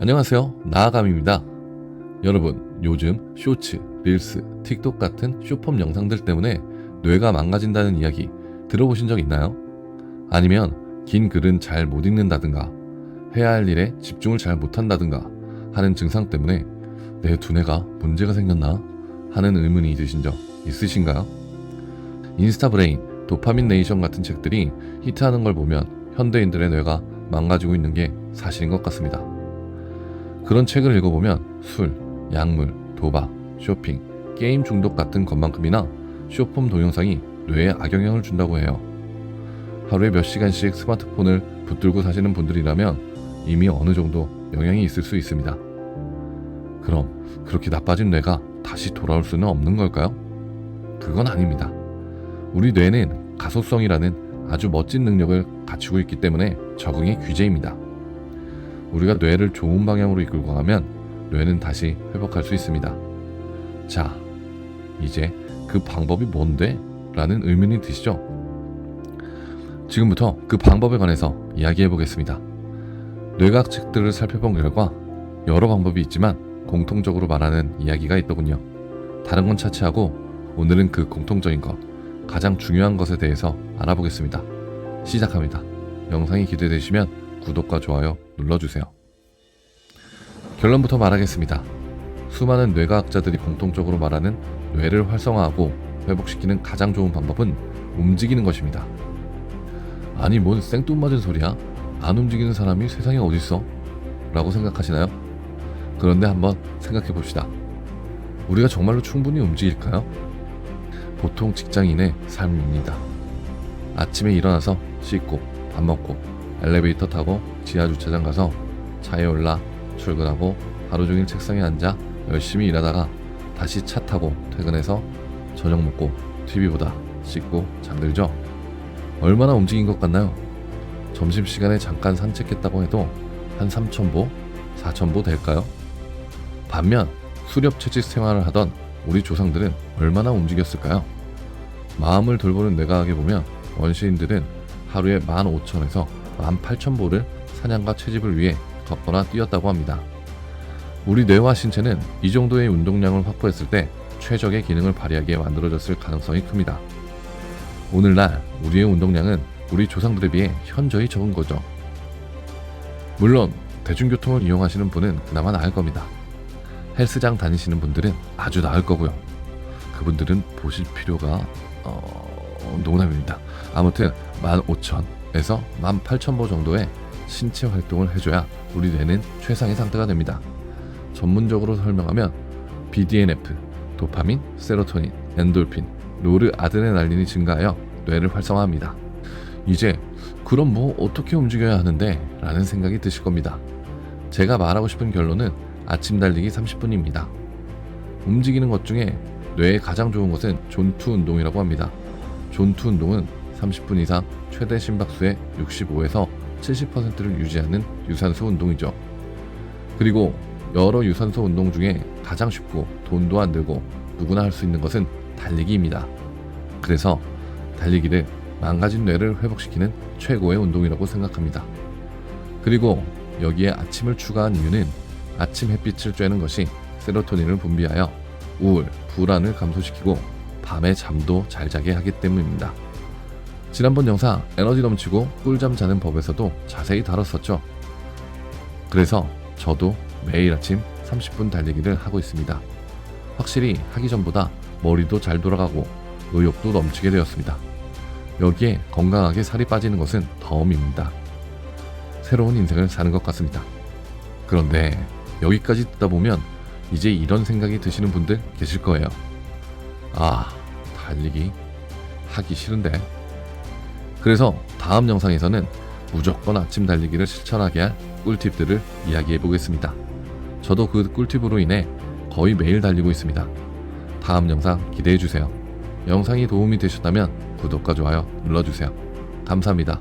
안녕하세요. 나아감입니다. 여러분, 요즘 쇼츠, 릴스, 틱톡 같은 쇼폼 영상들 때문에 뇌가 망가진다는 이야기 들어보신 적 있나요? 아니면 긴 글은 잘 못 읽는다든가 해야 할 일에 집중을 잘 못한다든가 하는 증상 때문에 내 두뇌가 문제가 생겼나 하는 의문이 드신 적 있으신가요? 인스타 브레인, 도파민 네이션 같은 책들이 히트하는 걸 보면 현대인들의 뇌가 망가지고 있는 게 사실인 것 같습니다. 그런 책을 읽어보면 술, 약물, 도박, 쇼핑, 게임 중독 같은 것만큼이나 쇼폼 동영상이 뇌에 악영향을 준다고 해요. 하루에 몇 시간씩 스마트폰을 붙들고 사시는 분들이라면 이미 어느 정도 영향이 있을 수 있습니다. 그럼 그렇게 나빠진 뇌가 다시 돌아올 수는 없는 걸까요? 그건 아닙니다. 우리 뇌는 가소성이라는 아주 멋진 능력을 갖추고 있기 때문에 적응의 귀재입니다. 우리가 뇌를 좋은 방향으로 이끌고 가면 뇌는 다시 회복할 수 있습니다. 자, 이제 그 방법이 뭔데? 라는 의문이 드시죠? 지금부터 그 방법에 관해서 이야기해 보겠습니다. 뇌과학 책들을 살펴본 결과 여러 방법이 있지만 공통적으로 말하는 이야기가 있더군요. 다른 건 차치하고 오늘은 그 공통적인 것, 가장 중요한 것에 대해서 알아보겠습니다. 시작합니다. 영상이 기대되시면 구독과 좋아요 눌러주세요. 결론부터 말하겠습니다. 수많은 뇌과학자들이 공통적으로 말하는 뇌를 활성화하고 회복시키는 가장 좋은 방법은 움직이는 것입니다. 아니 뭔 생뚱맞은 소리야? 안 움직이는 사람이 세상에 어딨어? 라고 생각하시나요? 그런데 한번 생각해 봅시다. 우리가 정말로 충분히 움직일까요? 보통 직장인의 삶입니다. 아침에 일어나서 씻고 밥 먹고 엘리베이터 타고 지하 주차장 가서 차에 올라 출근하고 하루 종일 책상에 앉아 열심히 일하다가 다시 차 타고 퇴근해서 저녁 먹고 TV 보다 씻고 잠들죠. 얼마나 움직인 것 같나요? 점심시간에 잠깐 산책했다고 해도 한 3,000보, 4,000보 될까요? 반면 수렵 채집 생활을 하던 우리 조상들은 얼마나 움직였을까요? 마음을 돌보는 뇌과학에 보면 원시인들은 하루에 15,000에서 18,000보를 사냥과 채집을 위해 걷거나 뛰었다고 합니다. 우리 뇌와 신체는 이 정도의 운동량을 확보했을 때 최적의 기능을 발휘하게 만들어졌을 가능성이 큽니다. 오늘날 우리의 운동량은 우리 조상들에 비해 현저히 적은 거죠. 물론 대중교통을 이용하시는 분은 그나마 나을 겁니다. 헬스장 다니시는 분들은 아주 나을 거고요. 그분들은 보실 필요가 어, 농담입니다. 아무튼 15,000 에서 18,000보 정도의 신체 활동을 해줘야 우리 뇌는 최상의 상태가 됩니다. 전문적으로 설명하면 BDNF, 도파민, 세로토닌, 엔돌핀, 노르 아드레날린이 증가하여 뇌를 활성화합니다. 이제 그럼 뭐 어떻게 움직여야 하는데? 라는 생각이 드실 겁니다. 제가 말하고 싶은 결론은 아침 달리기 30분입니다. 움직이는 것 중에 뇌에 가장 좋은 것은 존투 운동이라고 합니다. 존투 운동은 30분 이상 최대 심박수의 65에서 70%를 유지하는 유산소 운동이죠. 그리고 여러 유산소 운동 중에 가장 쉽고 돈도 안 들고 누구나 할 수 있는 것은 달리기입니다. 그래서 달리기를 망가진 뇌를 회복시키는 최고의 운동이라고 생각합니다. 그리고 여기에 아침을 추가한 이유는 아침 햇빛을 쬐는 것이 세로토닌을 분비하여 우울, 불안을 감소시키고 밤에 잠도 잘 자게 하기 때문입니다. 지난번 영상 에너지 넘치고 꿀잠 자는 법에서도 자세히 다뤘었죠. 그래서 저도 매일 아침 30분 달리기를 하고 있습니다. 확실히 하기 전보다 머리도 잘 돌아가고 의욕도 넘치게 되었습니다. 여기에 건강하게 살이 빠지는 것은 덤입니다. 새로운 인생을 사는 것 같습니다. 그런데 여기까지 듣다 보면 이제 이런 생각이 드시는 분들 계실 거예요. 아, 달리기 하기 싫은데. 그래서 다음 영상에서는 무조건 아침 달리기를 실천하게 할 꿀팁들을 이야기해 보겠습니다. 저도 그 꿀팁으로 인해 거의 매일 달리고 있습니다. 다음 영상 기대해 주세요. 영상이 도움이 되셨다면 구독과 좋아요 눌러주세요. 감사합니다.